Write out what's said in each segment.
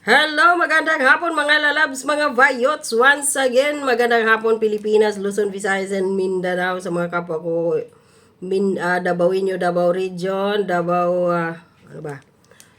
Hello, magandang hapon mga lalabs, mga vayots. Once again, magandang hapon Pilipinas, Luzon, Visayas, and Mindanao sa mga kapwa ko. Min, uh, Dabawenyo, Davao Region, Davao, ah, ano ba?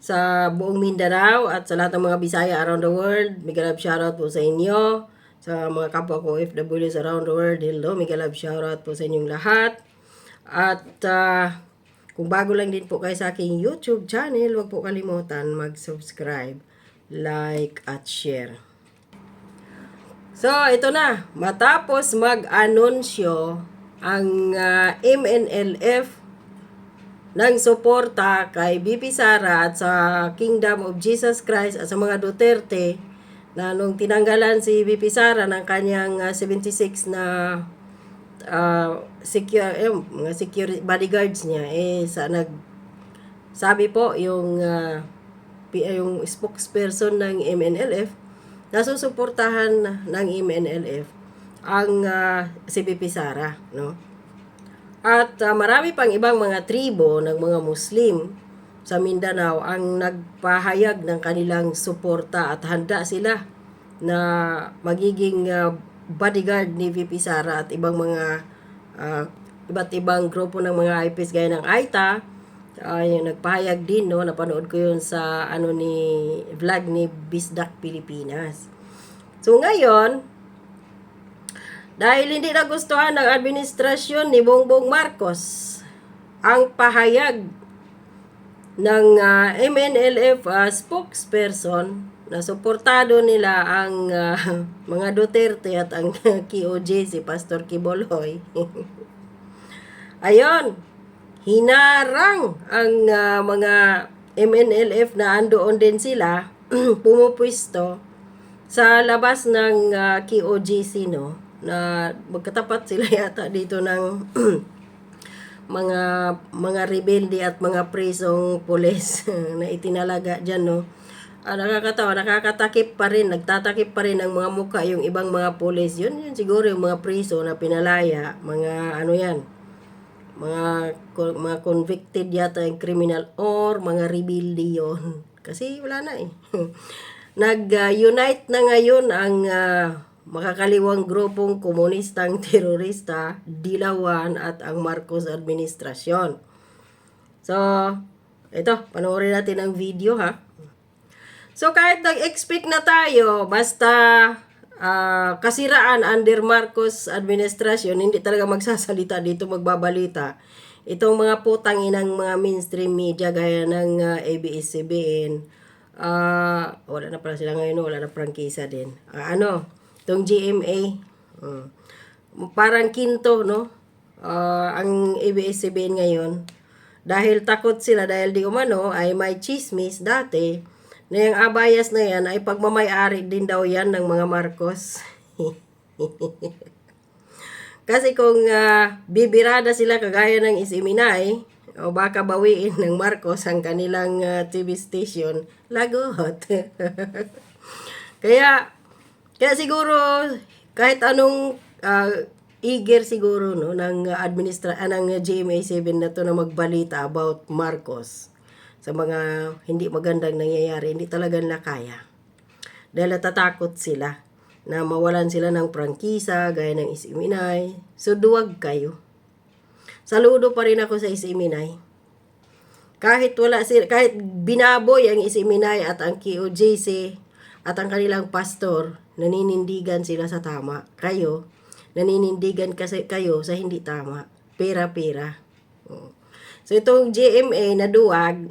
Sa buong Mindanao at sa lahat ng mga Bisaya around the world. Mega love shoutout po sa inyo. Sa mga kapwa ko OFWs around the world. Hello, mega love shoutout po sa inyong lahat. At ah, kung bago lang din po kayo sa aking YouTube channel, huwag po kalimutan mag-subscribe, like, at share. So, ito na. Matapos mag-anunsyo ang ah, MNLF ng suporta kay BP Sara at sa Kingdom of Jesus Christ at sa mga Duterte na nung tinanggalan si BP Sara ng kanyang ah, 76 na uh, secure eh, mga security bodyguards niya eh sa nag sabi po yung eh, yung spokesperson ng MNLF nasusuportahan ng MNLF ang ah, si BP Sara no? At ah, marami pang ibang mga tribo ng mga Muslim sa Mindanao ang nagpahayag ng kanilang suporta at handa sila na magiging ah, bodyguard ni VP Sara at ibang mga ah, iba't ibang grupo ng mga IPs gaya ng AITA ay nagpahayag din no napanood ko yun sa ano ni vlog ni Bisdak Pilipinas. So ngayon, dahil hindi nagustuhan ng administrasyon ni Bongbong Marcos ang pahayag ng ah, MNLF ah, spokesperson na suportado nila ang ah, mga Duterte at ang KOJ si Pastor Kiboloy. Ayon, hinarang ang ah, mga MNLF na andoon din sila pumupwisto sa labas ng uh, KOGC no? Na magkatapat sila yata dito ng mga mga rebelde at mga prisong pulis na itinalaga diyan no? Ah, nakakatawa nakakatakip pa rin nagtatakip pa rin ang mga muka yung ibang mga pulis. Yun yun siguro yung mga priso na pinalaya mga ano yan mga mga convicted yata yung criminal or mga rebelde yun kasi wala na eh nag-unite na ngayon ang ah, makakaliwang grupong komunistang terorista, Dilawan at ang Marcos administrasyon. So, ito, panoorin natin ang video ha. So, kahit nag-expect na tayo, basta ah, kasiraan under Marcos administrasyon, hindi talaga magsasalita dito, magbabalita. Itong mga putang inang mga mainstream media gaya ng ah, ABS-CBN, ah wala na pala sila ngayon, wala na prangkisa din. Ah, ano, itong GMA, mm, parang kinto, no? Ah, ang ABS-CBN ngayon, dahil takot sila, dahil di umano, ay may chismis dati, na yung abayas na yan ay pagmamayari din daw yan ng mga Marcos. Kasi kung ah, bibirada sila kagaya ng Isiminay, o baka bawiin ng Marcos ang kanilang ah, TV station, lagot. kaya, kaya siguro, kahit anong ah, eager siguro no, ng administra ah, ng GMA7 na to na magbalita about Marcos sa mga hindi magandang nangyayari, hindi talaga nila kaya. Dahil natatakot sila na mawalan sila ng prangkisa, gaya ng Isiminay. So, duwag kayo. Saludo pa rin ako sa Isiminay. Kahit wala sila, kahit binaboy ang Isiminay at ang KOJC at ang kanilang pastor, naninindigan sila sa tama. Kayo, naninindigan kasi kayo sa hindi tama. Pera-pera. Oh. So, itong GMA na duwag,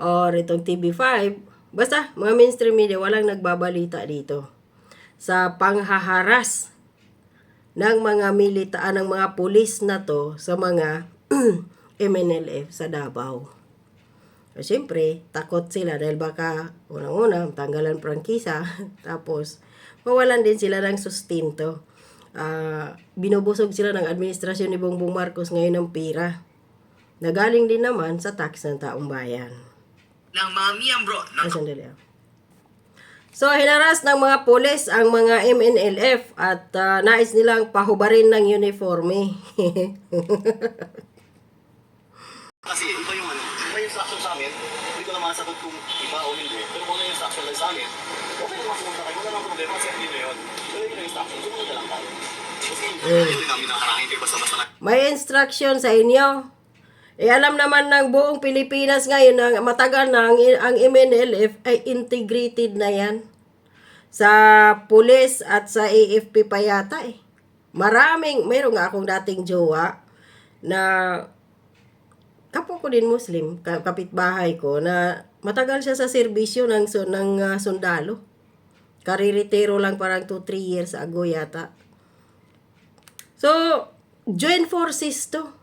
or itong TV5, basta mga mainstream media, walang nagbabalita dito sa panghaharas ng mga militaan ng mga pulis na to sa mga MNLF sa Davao. So, Siyempre, takot sila dahil baka unang-una, tanggalan prangkisa, tapos mawalan din sila ng sustento. Ah, binubusog sila ng administrasyon ni Bongbong Marcos ngayon ng pira. Nagaling din naman sa tax ng taong bayan. Ng mga miyembro ng Ay, sandali ah. So, hinaras ng mga pulis ang mga MNLF at ah, nais nilang pahubarin ng uniforme. Kasi iba yung ano, iba yung instruction sa amin, hindi ko na masagot kung iba o hindi. Pero kung ano yung lang sa amin, okay naman pumunta kayo. Wala namang problema kasi hindi nyo yun. Pero yun yung instruction, sumunod na lang tayo. Kasi hindi namin nakaharangin kayo basta-basta na May instruction sa inyo. Eh alam naman ng buong Pilipinas ngayon na matagal na ang, ang MNLF ay integrated na yan. Sa pulis at sa AFP pa yata eh. Maraming, mayroon nga akong dating jowa na kapwa ko din Muslim, ka- kapitbahay ko, na matagal siya sa serbisyo ng, su- ng ah, sundalo. Kariritero lang parang 2-3 years ago yata. So, join forces to.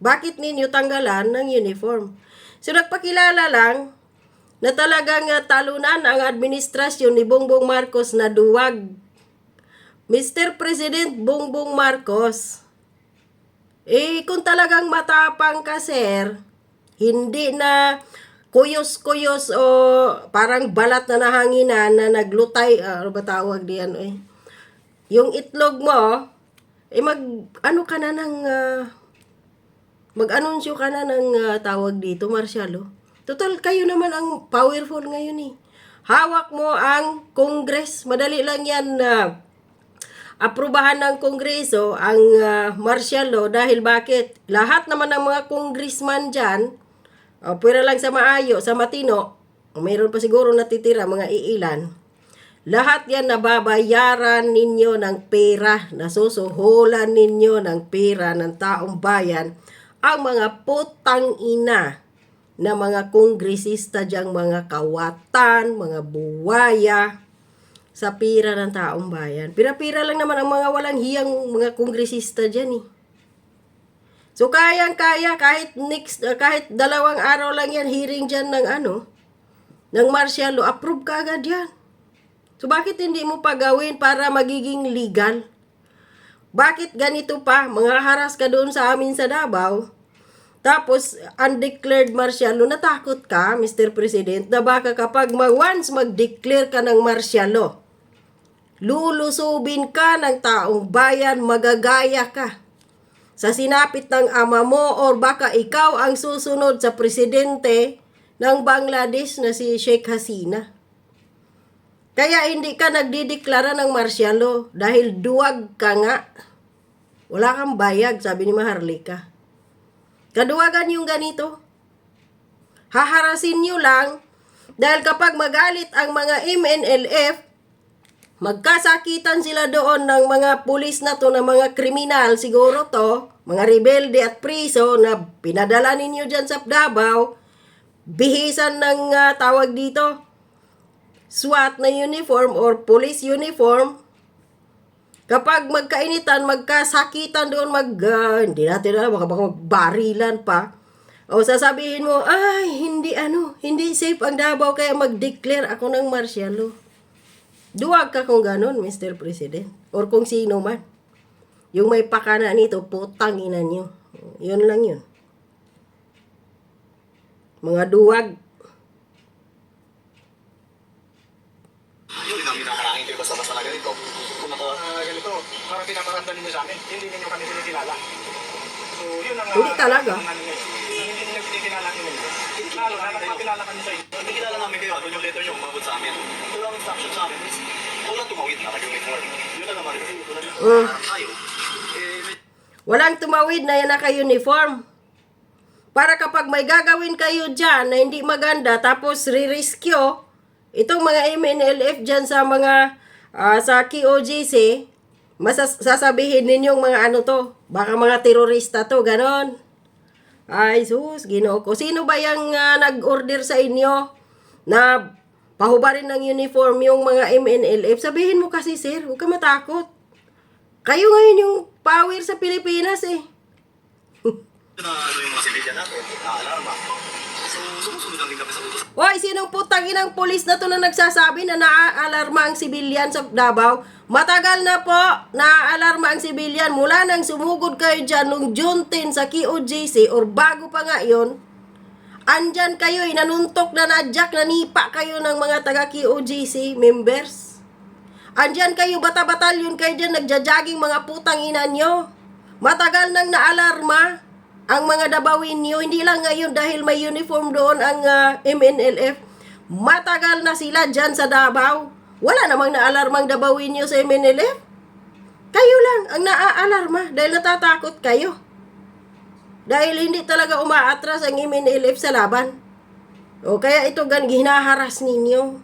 Bakit ninyo tanggalan ng uniform? So, nagpakilala lang na talagang ah, talunan ang administrasyon ni Bongbong Marcos na duwag. Mr. President Bongbong Marcos, eh, kung talagang matapang ka, sir, hindi na kuyos-kuyos o parang balat na nahanginan na naglutay, ah, ano ba tawag diyan, eh? Yung itlog mo, eh mag, ano ka na ng, ah, mag-anunsyo ka na ng ah, tawag dito, Marshalo. Total, kayo naman ang powerful ngayon eh. Hawak mo ang Congress. Madali lang yan na aprubahan ng Kongreso ang ah, martial law dahil bakit? Lahat naman ng mga congressman dyan, uh, pwera lang sa maayo, sa matino, mayroon pa siguro natitira mga iilan, lahat yan nababayaran ninyo ng pera, nasusuhulan ninyo ng pera ng taong bayan, ang mga putang ina na mga kongresista diyang mga kawatan, mga buwaya, sa pira ng taong bayan. Pira-pira lang naman ang mga walang hiyang mga kongresista dyan eh. So kayang-kaya kahit next uh, kahit dalawang araw lang yan hearing diyan ng ano ng martial law approve ka agad yan. So bakit hindi mo pa gawin para magiging legal? Bakit ganito pa? Mga haras ka doon sa amin sa Davao. Tapos, undeclared martial law, natakot ka, Mr. President, na baka kapag mag, once mag-declare ka ng martial law, lulusubin ka ng taong bayan, magagaya ka sa sinapit ng ama mo or baka ikaw ang susunod sa presidente ng Bangladesh na si Sheikh Hasina. Kaya hindi ka nagdideklara ng martial law dahil duwag ka nga. Wala kang bayag, sabi ni Maharlika. Kaduwagan yung ganito. Haharasin nyo lang dahil kapag magalit ang mga MNLF, magkasakitan sila doon ng mga pulis na to, ng mga kriminal siguro to, mga rebelde at priso na pinadala ninyo dyan sa Davao, bihisan ng ah, tawag dito, SWAT na uniform or police uniform, kapag magkainitan, magkasakitan doon, mag, ah, hindi natin alam, baka, magbarilan pa, o sasabihin mo, ay, hindi ano, hindi safe ang Davao, kaya mag-declare ako ng martial law. Duwag ka kung ganon, Mr. President. Or kung sino man. Yung may pakana nito, putang ina nyo. Yun lang yun. Mga duwag. Hindi namin nakaharangin kayo basta-basta na ganito. Kung naka, Ah, ganito, parang ninyo sa amin, hindi ninyo kami kinikilala. So, yun ang... Hindi talaga. ang ano ngayon. Hindi ninyo kinikilala ninyo. Lalo na nagpapilala kami sa inyo. Pag kilala namin kayo, at yung letter nyo umabot sa amin. Wala ang instruction sa amin wala tumawid na nag-uniform. Yun na naman, Mm. tayo, eh, Walang tumawid na yan naka-uniform. Para kapag may gagawin kayo dyan na hindi maganda, tapos re-rescue, itong mga MNLF dyan sa mga, ah, sa KOJC, masas- sasabihin ninyong mga ano to, baka mga terorista to, ganon. Ay, sus, ginoo ko. Sino ba yung ah, nag-order sa inyo na pahubarin ng uniform yung mga MNLF? Sabihin mo kasi, sir, huwag ka matakot. Kayo ngayon yung power sa Pilipinas eh. ano yung mga civilian natin, na alarma. So, Hoy, sinong putang inang pulis na to na nagsasabi na naaalarma ang sibilyan sa Davao? Matagal na po naaalarma ang sibilyan mula nang sumugod kayo dyan nung June 10 sa KOJC or bago pa nga yon. Andyan kayo, inanuntok na nadyak, nanipa kayo ng mga taga KOJC members. Andyan kayo, bata-batalyon kayo dyan, nagjajaging mga putang ina nyo. Matagal nang naalarma ang mga dabawin nyo, hindi lang ngayon dahil may uniform doon ang ah, MNLF. Matagal na sila dyan sa Davao. Wala namang naalarmang Davawin nyo sa MNLF. Kayo lang ang naaalarma dahil natatakot kayo. Dahil hindi talaga umaatras ang MNLF sa laban. O kaya ito gan ginaharas ninyo.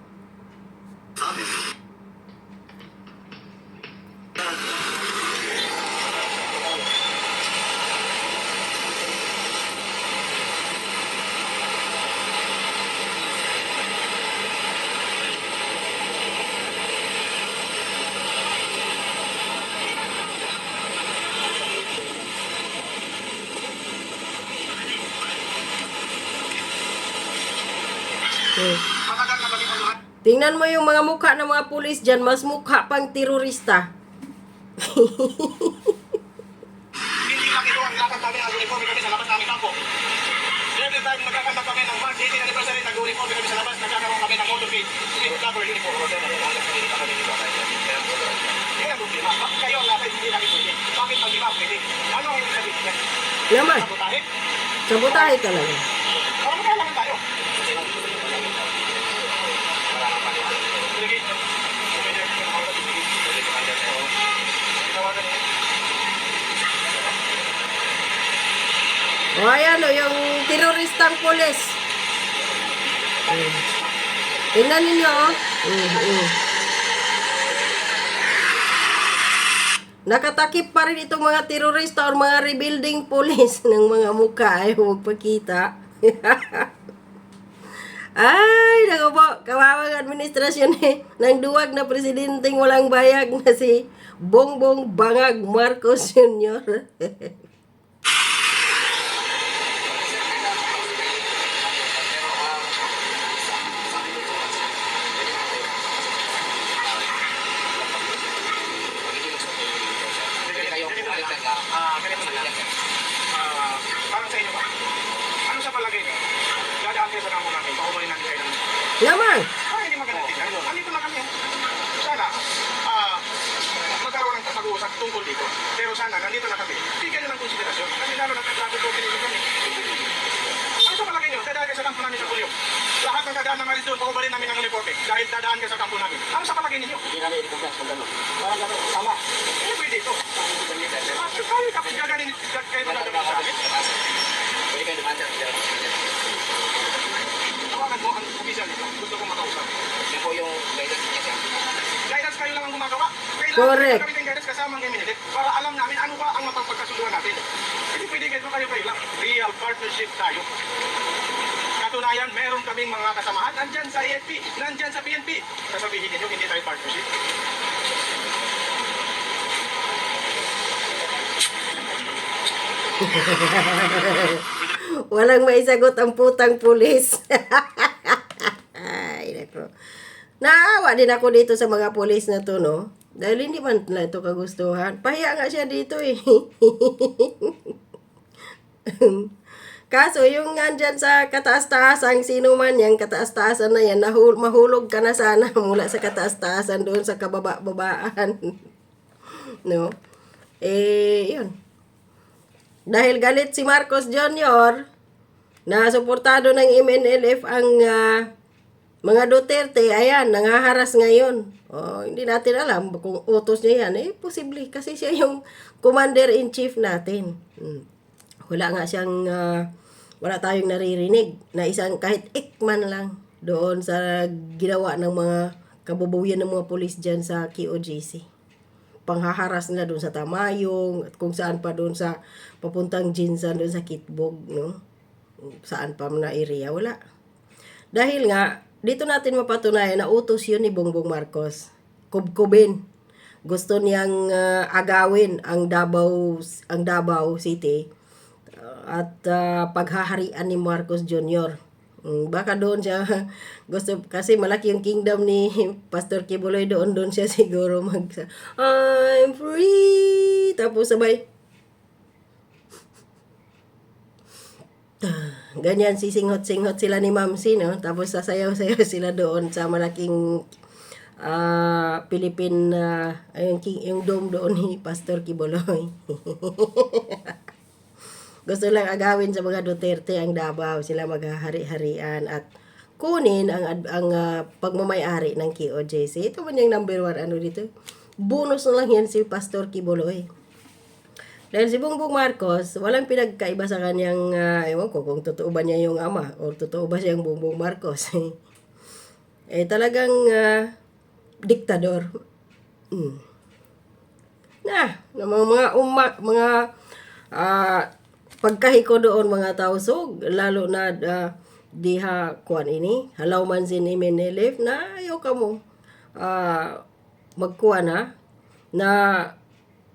Hmm. Matagal na kami lahat. Tingnan mo yung mga mukha ng mga pulis dyan, mas mukha pang terorista. Hindi ito ang lakad namin ang uniforme kami sa labas namin kampo. Every time magkakanta kami ng March 18 anniversary, nag-uniforme kami sa labas, nagkakaroon kami ng motorcade. Hindi ko cover uniform. Hindi ang problema. Bakit kayo ang lakad hindi namin pwede? Bakit pag iba pwede? Ano ang sabihin? Naman, Sabotahe? sabotahe talaga. Parang kailangan tayo. Sige. O ayan o, yung teroristang pulis. Hmm. Tingnan ninyo o. Hmm, hmm. Nakatakip pa rin itong mga terorista or mga rebuilding police ng mga mukha ay magpakita. Ay, naku po, kawawang administrasyon eh, ng duwag na presidenteng walang bayag na si Bongbong Bangag Marcos Jr. Ah, ganito na lang. Ah, parang sa inyo ba? Ano sa palagay niyo? Dadaan kayo sa kampo namin, pakumain natin kayo ng Naman! Ah, hindi maganda tingnan. Andito na kami. Sana, ah, magkaroon ng pag-uusap tungkol dito. Pero sana, nandito na kami. Bigyan nyo ng konsiderasyon. Kasi lalo na traffic ko pinili kami. Ano sa palagay nyo? Dadaan kayo sa kampo namin sa Kulyo. Lahat ng dadaan ng alis doon, pakubalin namin ng uniforme. Dahil dadaan kayo sa kampo namin. Ano sa palagay ninyo? Hindi namin i-compress kung gano'n. Parang gano'n, tama. Hindi pwede ito. Ah, Kaya kapit gaganin kayo magagawa sa amin. Pwede kayo dumanda. Tawagan mo ang official nito. Gusto kong makausap. Yan po yung guidance niya siya. Guidance kayo lang ang gumagawa. Kailangan Correct. kami ng guidance kasama ng Eminit para alam namin ano ba ang mapagpagkasunduan natin. Hindi pwede kayo kayo kayo lang. Real partnership tayo. Katunayan, meron kaming mga kasamahan nandyan sa AFP, nandyan sa PNP. Sasabihin ninyo, hindi tayo partnership. Walang maisagot ang putang pulis. Ay, nako. Naawa din ako dito sa mga pulis na to, no? Dahil hindi man nila ito kagustuhan. Pahiya nga siya dito eh. Kaso yung nandyan sa kataas-taasan, sino man yan, kataas-taasan na yan, nahul- mahulog ka na sana mula sa kataas-taasan doon sa kababa-babaan. no? Eh, yun. Dahil galit si Marcos Jr. na suportado ng MNLF ang ah, mga Duterte, ayan, nangaharas ngayon. Oh, hindi natin alam kung utos niya yan. Eh, posible kasi siya yung commander-in-chief natin. Hmm. Wala nga siyang, ah, wala tayong naririnig na isang kahit ikman lang doon sa ginawa ng mga kabubuyan ng mga polis dyan sa QOGC panghaharas nila doon sa Tamayong at kung saan pa doon sa papuntang Jinsan doon sa Kitbog no? Saan pa na area wala. Dahil nga dito natin mapatunayan na utos yun ni Bongbong Marcos. Kubkubin. Gusto niyang ah, agawin ang Davao ang Davao City at ah, paghaharian ni Marcos Jr. Mm, Baka doon siya gusto kasi malaki yung kingdom ni Pastor Kibuloy doon doon siya siguro mag I'm free! Tapos sabay ganyan sisinghot-singhot sila ni Mamsi no tapos sasayaw-sayaw sila doon sa malaking ah Philippine ah, ayun, king, yung dome doon ni Pastor Kibuloy gusto lang agawin sa mga Duterte ang Davao sila maghahari-harian at kunin ang ang ah, pagmamayari ng KOJC. Ito man yung number one ano dito. Bonus na lang yan si Pastor Kibuloy. Dahil si Bongbong Marcos, walang pinagkaiba sa kanyang, ah, ewan ko kung totoo ba niya yung ama o totoo ba siyang Bongbong Marcos. eh talagang ah, diktador. Mm. Na, mga mga uma, mga ah, pagkahiko doon mga tao so lalo na ah, diha kuan ini halaw man sin Imenelef na ayaw ka mo ah, magkuan ha na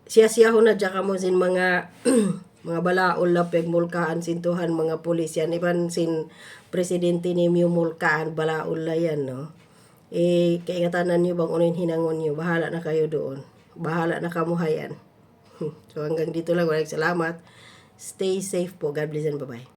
siya-siya na dyan ka mo sin mga mga balaol na pegmulkaan sintuhan mga pulis yan iban sin presidente ni Miu mulkaan balaol na yan no? Eh kaingatanan nyo bang unin hinangon nyo bahala na kayo doon. Bahala na kamuhayan. So hanggang dito lang. Walang salamat stay safe po. God bless and bye bye